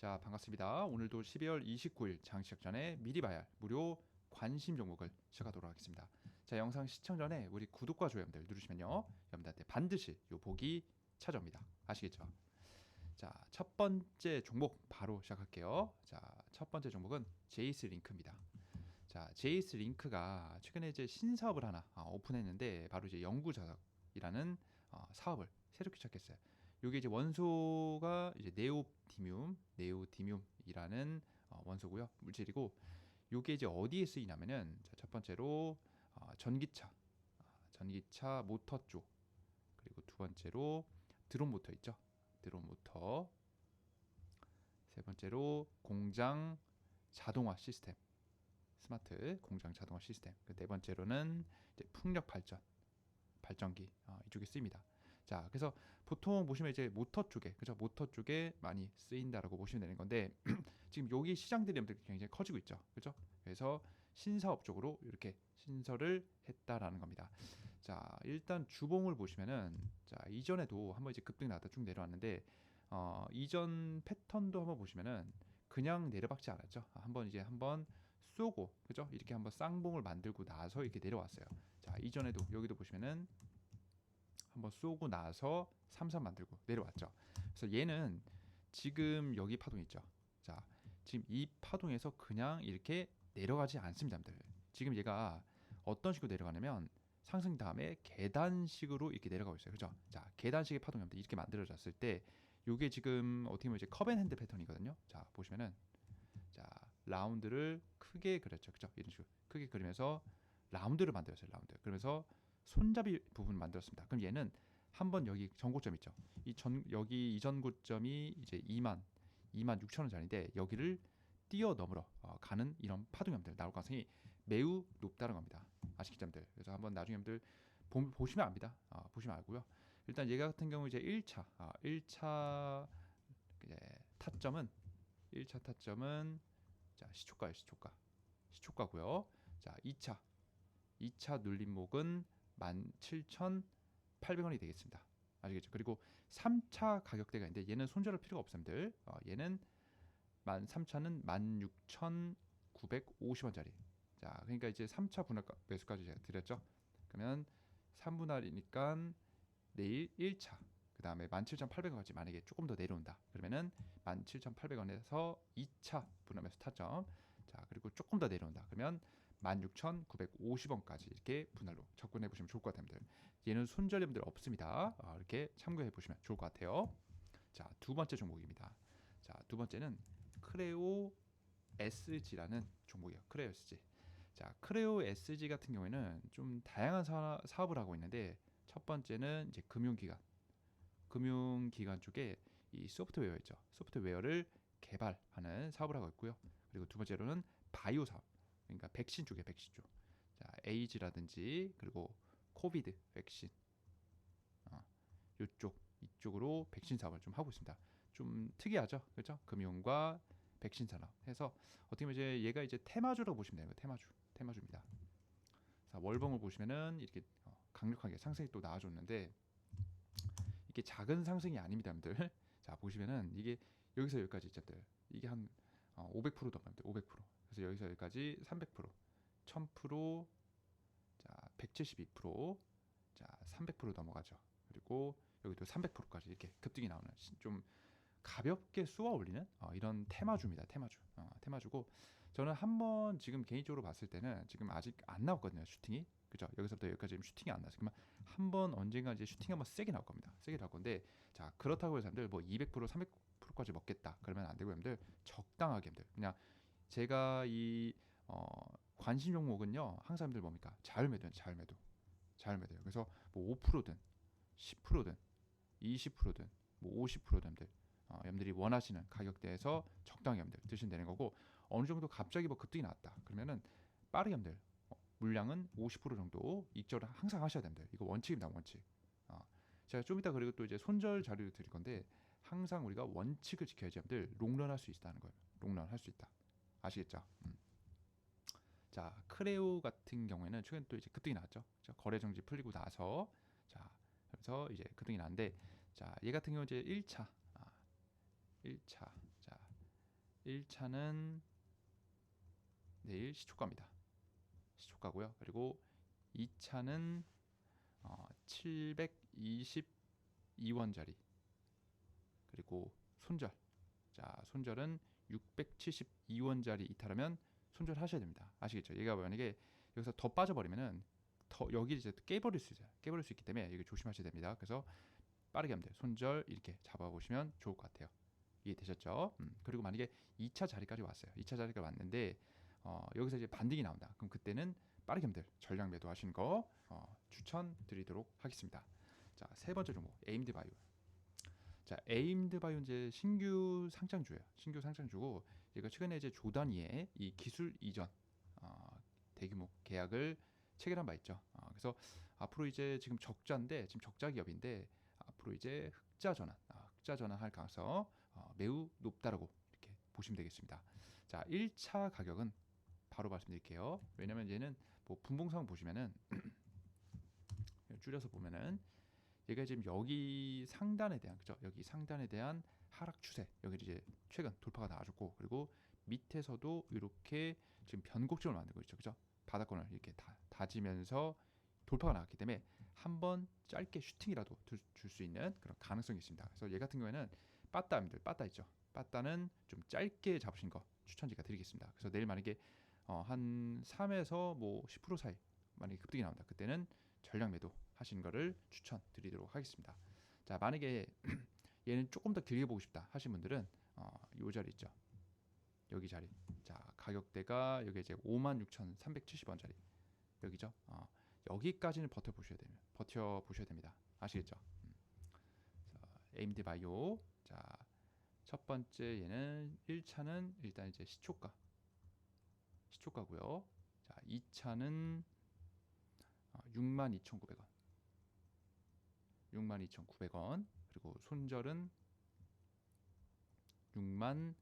자 반갑습니다. 오늘도 12월 29일 장시작 전에 미리 봐야 할 무료 관심 종목을 시작하도록 하겠습니다. 자 영상 시청 전에 우리 구독과 좋아요들 누르시면요 여러분들한테 반드시 요 복이 찾아옵니다. 아시겠죠? 자 첫 번째 종목 바로 시작할게요. 자첫 번째 종목은 제이스 링크입니다. 자 제이스 링크가 최근에 이제 신사업을 하나 아, 오픈했는데 바로 이제 연구 자석이라는 어, 사업을 새롭게 시작했어요. 요게 이제 원소가 이제 네오디뮴, 네오디뮴이라는 어, 원소고요. 물질이고 요게 이제 어디에 쓰이냐면은 자, 첫 번째로 어, 전기차, 어, 전기차 모터 쪽 그리고 두 번째로 드론 모터 있죠. 드론 모터 세 번째로 공장 자동화 시스템 스마트 공장 자동화 시스템 그네 번째로는 풍력 발전 발전기 어, 이쪽에 쓰입니다. 자, 그래서 보통 보시면 이제 모터 쪽에 그죠? 모터 쪽에 많이 쓰인다라고 보시면 되는 건데 지금 여기 시장들이 굉장히 커지고 있죠. 그죠? 그래서 신사업 쪽으로 이렇게 신설을 했다라는 겁니다. 자, 일단 주봉을 보시면은 자, 이전에도 한번 이제 급등이 나왔다 쭉 내려왔는데 어, 이전 패턴도 한번 보시면은 그냥 내려박지 않았죠. 한번 이제 한번 쏘고 그죠? 이렇게 한번 쌍봉을 만들고 나서 이렇게 내려왔어요. 자, 이전에도 여기도 보시면은 한번 쏘고 나서 삼삼 만들고 내려왔죠. 그래서 얘는 지금 여기 파동 있죠. 자, 지금 이 파동에서 그냥 이렇게 내려가지 않습니다, 여러분들. 지금 얘가 어떤 식으로 내려가냐면 상승 다음에 계단식으로 이렇게 내려가고 있어요. 그죠? 자, 계단식의 파동이 이렇게 만들어졌을 때 요게 지금 어떻게 보면 이제 컵앤핸드 패턴이거든요. 자, 보시면은 자, 라운드를 크게 그렸죠. 그죠? 이런 식으로 크게 그리면서 라운드를 만들었어요. 라운드. 그러면서 손잡이 부분을 만들었습니다. 그럼 얘는 한번 여기 전고점 있죠. 이 전 여기 이전 고점이 이제 2만 2만 6천 원짜리인데 여기를 뛰어넘으러 어, 가는 이런 파동염들 나올 가능성이 매우 높다는 겁니다. 아시겠점들. 그래서 한번 나중에 여러분들 보, 시면 압니다. 어, 보시면 알고요. 일단 얘 같은 경우 이제 1차 아, 1차 이제 타점은 1차 타점은 자 시초가요 시초가 시초가고요. 자 2차 2차 눌림목은 17,800원이 되겠습니다. 아시겠죠? 그리고 3차 가격대가 있는데 얘는 손절할 필요가 없습니다. 어, 얘는 13,000은 16,950원짜리. 자, 그러니까 이제 3차 분할 매수까지 제가 드렸죠. 그러면 3분할이니까 내일 1차 그 다음에 17,800원까지 만약에 조금 더 내려온다 그러면은 17,800원에서 2차 분할 매수 타점 자 그리고 조금 더 내려온다 그러면 16,950원까지 이렇게 분할로 접근해 보시면 좋을 것 같습니다. 얘는 손절염들 없습니다. 어, 이렇게 참고해 보시면 좋을 것 같아요. 자, 두 번째 종목입니다. 자, 두 번째는 크레오 SG라는 종목이에요. 크레오 SG. 자, 크레오 SG 같은 경우에는 좀 다양한 사, 사업을 하고 있는데 첫 번째는 이제 금융기관, 금융기관 쪽에 이 소프트웨어 있죠. 소프트웨어를 개발하는 사업을 하고 있고요. 그리고 두 번째로는 바이오 사업. 그러니까 백신 쪽에 백신 쪽. 자, 에이즈라든지 그리고 코비드 백신. 어, 이쪽 이쪽으로 백신 사업을 좀 하고 있습니다. 좀 특이하죠, 그렇죠? 금융과 백신 산업 해서 어떻게 보면 이제 얘가 이제 테마주라고 보시면 돼요. 테마주, 테마주입니다. 자, 월봉을 보시면은 이렇게 어, 강력하게 상승이 또 나와줬는데 이게 작은 상승이 아닙니다, 여러분들. 자, 보시면은 이게 여기서 여기까지 있잖아요. 이게 한 어, 500% 넘습니다. 500%. 그래서 여기서 여기까지 300%, 1000%, 자 172%, 자 300% 넘어가죠. 그리고 여기도 300%까지 이렇게 급등이 나오는 좀 가볍게 쏘아 올리는 어, 이런 테마주입니다. 테마주. 어, 테마주고 저는 한번 지금 개인적으로 봤을 때는 지금 아직 안 나왔거든요. 슈팅이. 그죠? 여기서부터 여기까지 지금 슈팅이 안 나서 그러면 한번 언젠가 이제 슈팅 한번 세게 나올 겁니다. 세게 나올 건데 자 그렇다고 해서 사람들 뭐 200% 300%까지 먹겠다 그러면 안 되고 여러분들 적당하게 여러분들 그냥 제가 이 어, 관심 종목은요 항상 여러분들 뭡니까 자율매도는 자율매도 자율매도요. 그래서 뭐 5%든 10%든 20%든 뭐 50%든 어, 여러분들이 원하시는 가격대에서 적당히 여러분들 드시면 되는 거고 어느 정도 갑자기 뭐 급등이 나왔다 그러면은 빠르게 여러분들 어, 물량은 50% 정도 익절을 항상 하셔야 됩니다. 이거 원칙입니다 원칙. 어, 제가 좀 이따 그리고 또 이제 손절 자료를 드릴 건데 항상 우리가 원칙을 지켜야지 여러분들 롱런 할 수 있다는 거예요. 롱런 할 수 있다. 아시겠죠? 음. 자 크레오 같은 경우에는 최근 또 이제 급등이 나왔죠. 거래 정지 풀리고 나서 자 그래서 이제 급등이 났는데 자얘 같은 경우 이제 1차 아, 1차 자 1차는 내일 시초가입니다. 시초가고요. 그리고 2차는 어, 722원짜리 그리고 손절 자 손절은 672원짜리 이탈하면 손절하셔야 됩니다. 아시겠죠? 얘가 만약에 여기서 더 빠져버리면은 더 여기 이제 깨버릴 수 있어요. 깨버릴 수 있기 때문에 이거 조심하셔야 됩니다. 그래서 빠르게 하면 돼요. 손절 이렇게 잡아보시면 좋을 것 같아요. 이해되셨죠? 음, 그리고 만약에 2차 자리까지 왔어요. 2차 자리까지 왔는데 어, 여기서 이제 반등이 나온다. 그럼 그때는 빠르게 하면 돼요. 전량 매도하신 거 어, 추천드리도록 하겠습니다. 자, 세 번째 종목 에임드 바이오. 자, 에임드 바이오 이제 신규 상장주예요. 신규 상장주고 얘가 최근에 이제 조단위에 이 기술 이전 어, 대규모 계약을 체결한 바 있죠. 어, 그래서 앞으로 이제 지금 적자인데 지금 적자 기업인데 앞으로 이제 흑자 전환, 아, 흑자 전환할 가능성 어, 매우 높다라고 이렇게 보시면 되겠습니다. 자, 1차 가격은 바로 말씀드릴게요. 왜냐면 얘는 뭐 분봉상 보시면은 줄여서 보면은 얘가 지금 여기 상단에 대한 그죠? 여기 상단에 대한 하락 추세 여기 이제 최근 돌파가 나와줬고 그리고 밑에서도 이렇게 지금 변곡점을 만들고 있죠, 그죠? 바닥권을 이렇게 다, 다지면서 돌파가 나왔기 때문에 한번 짧게 슈팅이라도 줄 수 있는 그런 가능성이 있습니다. 그래서 얘 같은 경우에는 빠따입니다. 빠따 있죠. 빠따는 좀 짧게 잡으신 거 추천 제가 드리겠습니다. 그래서 내일 만약에 어, 한 3에서 뭐 10% 사이 만약에 급등이 나온다. 그때는 전량 매도 하시는 거를 추천드리도록 하겠습니다. 자, 만약에 얘는 조금 더 길게 보고 싶다 하신 분들은 어, 요 자리 있죠. 여기 자리. 자, 가격대가 여기 이제 56,370원짜리. 여기죠. 어, 여기까지는 버텨 보셔야 됩니다. 버텨 보셔야 됩니다. 아시겠죠? 음. 자, AMD 바이오. 자, 첫 번째 얘는 1차는 일단 이제 시초가. 시초가고요. 자, 2차는 62,900원. 62,900원. 그리고 손절은 6만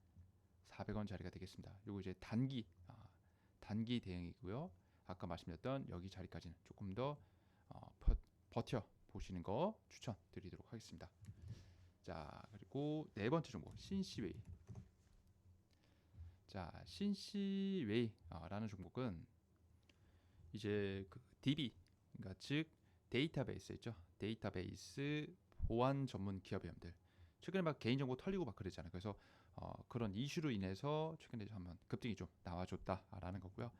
400원짜리가 되겠습니다. 요거 이제 단기 아, 단기 대응이고요. 아까 말씀드렸던 여기 자리까지는 조금 더 어, 버텨 보시는 거 추천드리도록 하겠습니다. 자 그리고 네 번째 종목 신시웨이. 자 신시웨이라는 종목은 이제 그 DB 그러니까 즉 데이터베이스 있죠. 데이터베이스 보안 전문 기업이들 최근에 막 개인정보 털리고 막 그러잖아요. 그래서 어, 그런 이슈로 인해서 최근에 한번 급등이 좀 나와줬다라는 거고요.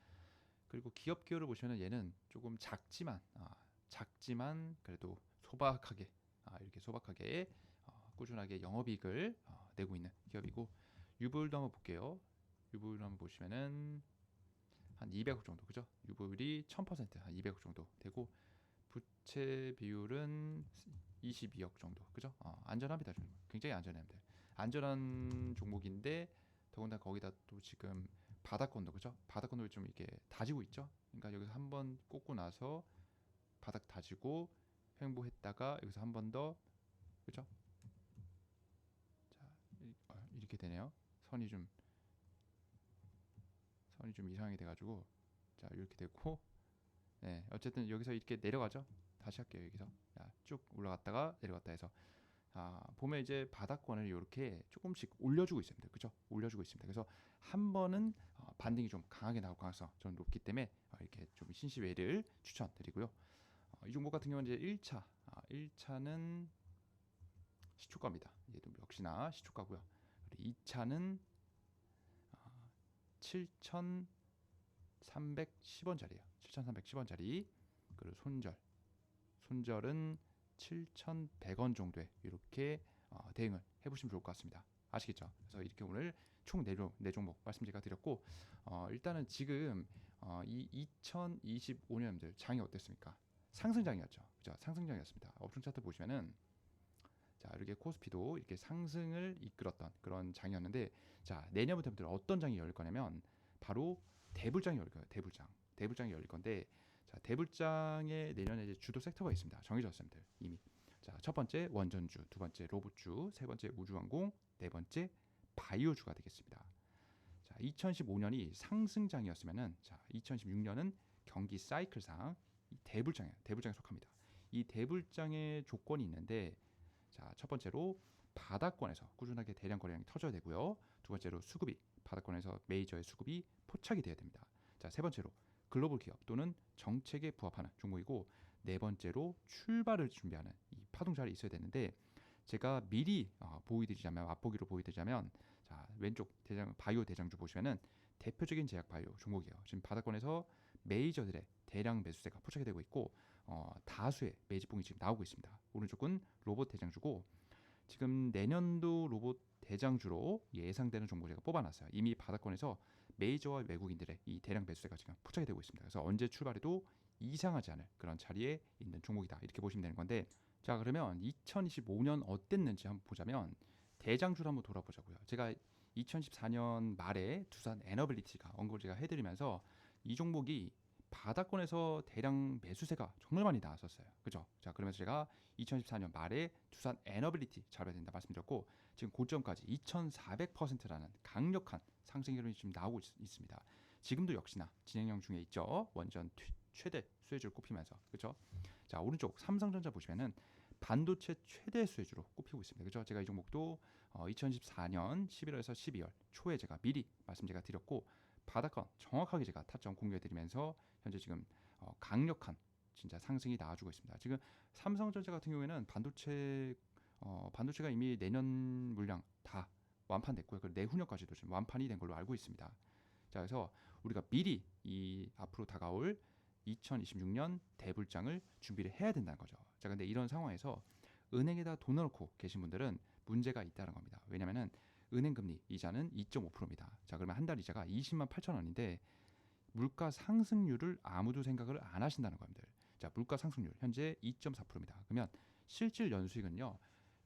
그리고 기업 기호를 보시면 얘는 조금 작지만 아, 작지만 그래도 소박하게 아, 이렇게 소박하게 어, 꾸준하게 영업이익을 어, 내고 있는 기업이고 유불도 한번 볼게요. 유불 한번 보시면은 한 200억 정도 그죠? 유불이 1000%한 200억 정도 되고 부채 비율은 22억 정도 그죠? 어, 안전합니다. 굉장히 안전합니다. 안전한 종목인데 더군다나 거기다 또 지금 바닥권도 그죠? 바닥권도 좀 이렇게 다지고 있죠. 그러니까 여기서 한 번 꽂고 나서 바닥 다지고 횡보했다가 여기서 한 번 더 그죠? 자 어, 이렇게 되네요. 선이 좀 선이 좀 이상하게 돼가지고 자 이렇게 됐고 네 어쨌든 여기서 이렇게 내려가죠. 다시 할게요 여기서 자, 쭉 올라갔다가 내려갔다 해서 아, 보면 이제 바닥권을 이렇게 조금씩 올려주고 있습니다. 그죠? 올려주고 있습니다. 그래서 한 번은 어, 반등이 좀 강하게 나올 가능성 좀 높기 때문에 어, 이렇게 좀 신시웨이를 추천드리고요. 어, 이 종목 같은 경우는 이제 1차, 아, 1차는 시초가입니다. 얘도 역시나 시초가고요. 그리고 2차는 어, 7,310원짜리예요. 7,310원짜리. 그리고 손절. 손절은 7,100원 정도에 이렇게 어, 대응을 해보시면 좋을 것 같습니다. 아시겠죠? 그래서 이렇게 오늘 총네 네 종목 말씀 제가 드렸고 어, 일단은 지금 어, 이 2025년들 장이 어땠습니까? 상승장이었죠. 그죠? 상승장이었습니다. 업종 차트 보시면은 자 이렇게 코스피도 이렇게 상승을 이끌었던 그런 장이었는데 자 내년부터 어떤 장이 열릴 거냐면 바로 대불장이 열릴 거예요. 대불장. 대불장이 열릴 건데 자, 대불장에 내년에 이제 주도 섹터가 있습니다. 정해졌습니다. 이미. 자, 첫 번째 원전주, 두 번째 로봇주, 세 번째 우주항공, 네 번째 바이오주가 되겠습니다. 자, 2015년이 상승장이었으면은 자, 2016년은 경기 사이클상 대불장에 대불장에 속합니다. 이 대불장의 조건이 있는데 자, 첫 번째로 바닥권에서 꾸준하게 대량 거래량이 터져야 되고요. 두 번째로 수급이 바닥권에서 메이저의 수급이 포착이 돼야 됩니다. 자, 세 번째로 글로벌 기업 또는 정책에 부합하는 종목이고 네 번째로 출발을 준비하는 이 파동 자리에 있어야 되는데 제가 미리 어, 보여드리자면 맛보기로 보여드리자면 자 왼쪽 대장 바이오 대장주 보시면은 대표적인 제약 바이오 종목이에요. 지금 바닥권에서 메이저들의 대량 매수세가 포착이 되고 있고 어, 다수의 매집봉이 지금 나오고 있습니다. 오른쪽은 로봇 대장주고 지금 내년도 로봇 대장주로 예상되는 종목 제가 뽑아놨어요. 이미 바닥권에서 메이저와 외국인들의 이 대량 매수세가 지금 포착이 되고 있습니다. 그래서 언제 출발해도 이상하지 않을 그런 자리에 있는 종목이다 이렇게 보시면 되는 건데 자 그러면 2025년 어땠는지 한번 보자면 대장주를 한번 돌아보자고요. 제가 2014년 말에 두산 에너빌리티가 언급을 제가 해드리면서 이 종목이 바닥권에서 대량 매수세가 정말 많이 나왔었어요. 그죠? 자 그러면서 제가 2014년 말에 두산 에너빌리티 잡아야 된다 말씀드렸고 지금 고점까지 2,400%라는 강력한 상승 이론이 지금 나오고 있, 있습니다. 지금도 역시나 진행형 중에 있죠. 완전 튀- 최대 수혜주로 꼽히면서 그죠? 자 오른쪽 삼성전자 보시면은 반도체 최대 수혜주로 꼽히고 있습니다. 그죠? 제가 이 종목도 어, 2014년 11월에서 12월 초에 제가 미리 말씀 제가 드렸고 바닥권 정확하게 제가 타점 공개해드리면서 현재 지금 어, 강력한 진짜 상승이 나와주고 있습니다. 지금 삼성전자 같은 경우에는 반도체 어, 반도체가 이미 내년 물량 다 완판됐고요. 그리고 내후년까지도 지금 완판이 된 걸로 알고 있습니다. 자, 그래서 우리가 미리 이 앞으로 다가올 2026년 대불장을 준비를 해야 된다는 거죠. 자, 근데 이런 상황에서 은행에다 돈을 넣고 계신 분들은 문제가 있다는 겁니다. 왜냐면은 은행 금리 이자는 2.5%입니다. 자, 그러면 한 달 이자가 20만 8천 원인데 물가 상승률을 아무도 생각을 안 하신다는 겁니다. 자, 물가 상승률 현재 2.4%입니다. 그러면 실질 연수익은요.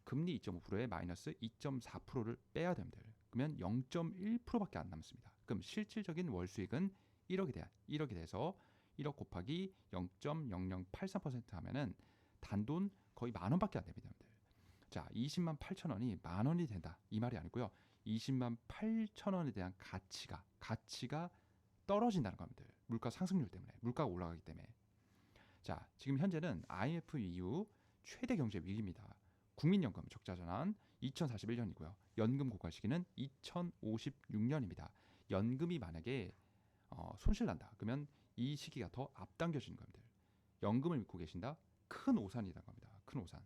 금리 2.5%에 마이너스 2.4%를 빼야 됩니다. 그러면 0.1%밖에 안 남습니다. 그럼 실질적인 월 수익은 1억에 대한 1억이 돼서 1억 곱하기 0.0083% 하면은 단돈 거의 만 원밖에 안 됩니다. 자, 20만 8천 원이 만 원이 된다. 이 말이 아니고요. 20만 8천 원에 대한 가치가 가치가 떨어진다는 겁니다. 물가 상승률 때문에 물가가 올라가기 때문에. 자, 지금 현재는 IMF 이후 최대 경제 위기입니다. 국민연금 적자 전환 2041년이고요. 연금 고갈 시기는 2056년입니다. 연금이 만약에 어, 손실 난다. 그러면 이 시기가 더 앞당겨지는 겁니다. 연금을 믿고 계신다. 큰 오산이라는 겁니다. 큰 오산.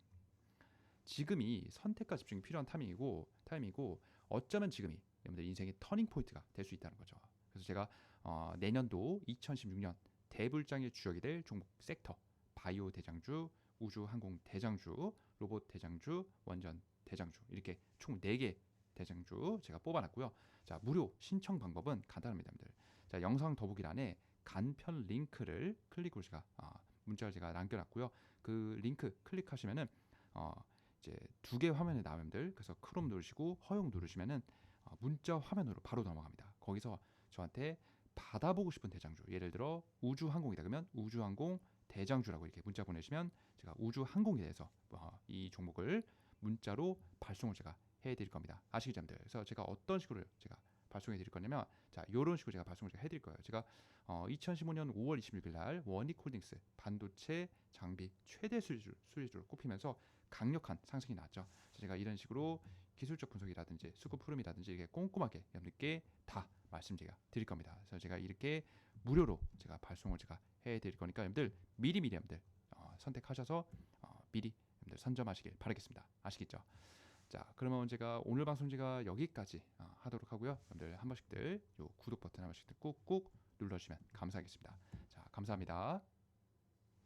지금이 선택과 집중이 필요한 타이밍이고 타이밍이고 어쩌면 지금이 여러분들 인생의 터닝 포인트가 될 수 있다는 거죠. 그래서 제가 어, 내년도 2016년 대불장의 주역이 될 종목 섹터 바이오 대장주, 우주 항공 대장주, 로봇 대장주, 원전 대장주 이렇게 총 4개 대장주 제가 뽑아놨고요. 자 무료 신청 방법은 간단합니다, 여러분들. 자 영상 더보기란에 간편 링크를 클릭으로 제가 아, 문자를 제가 남겨놨고요. 그 링크 클릭하시면은 어, 이제 두 개 화면에 나오면들 그래서 크롬 누르시고 허용 누르시면은 어, 문자 화면으로 바로 넘어갑니다. 거기서 저한테 받아보고 싶은 대장주 예를 들어 우주항공이다 그러면 우주항공 대장주라고 이렇게 문자 보내시면 제가 우주항공에 대해서 어, 이 종목을 문자로 발송을 제가 해드릴 겁니다. 아시겠죠, 여러분들? 그래서 제가 어떤 식으로 제가 발송해 드릴 거냐면 자 이런 식으로 제가 발송을 제가 해드릴 거예요. 제가 어, 2015년 5월 26일 날 원익홀딩스 반도체 장비 최대 수리주로 꼽히면서 강력한 상승이 나왔죠. 제가 이런 식으로 기술적 분석이라든지 수급 흐름이라든지 이렇게 꼼꼼하게 여러분들께 다 말씀 제가 드릴 겁니다. 그래서 제가 이렇게 무료로 제가 발송을 제가 해 드릴 거니까 여러분들 미리 미리 여러분들 어, 선택하셔서 어, 미리 여러분들 선점하시길 바라겠습니다. 아시겠죠? 자 그러면 제가 오늘 방송 제가 여기까지 어, 하도록 하고요. 여러분들 한 번씩들 요 구독 버튼 한 번씩 꾹꾹 눌러주시면 감사하겠습니다. 자 감사합니다.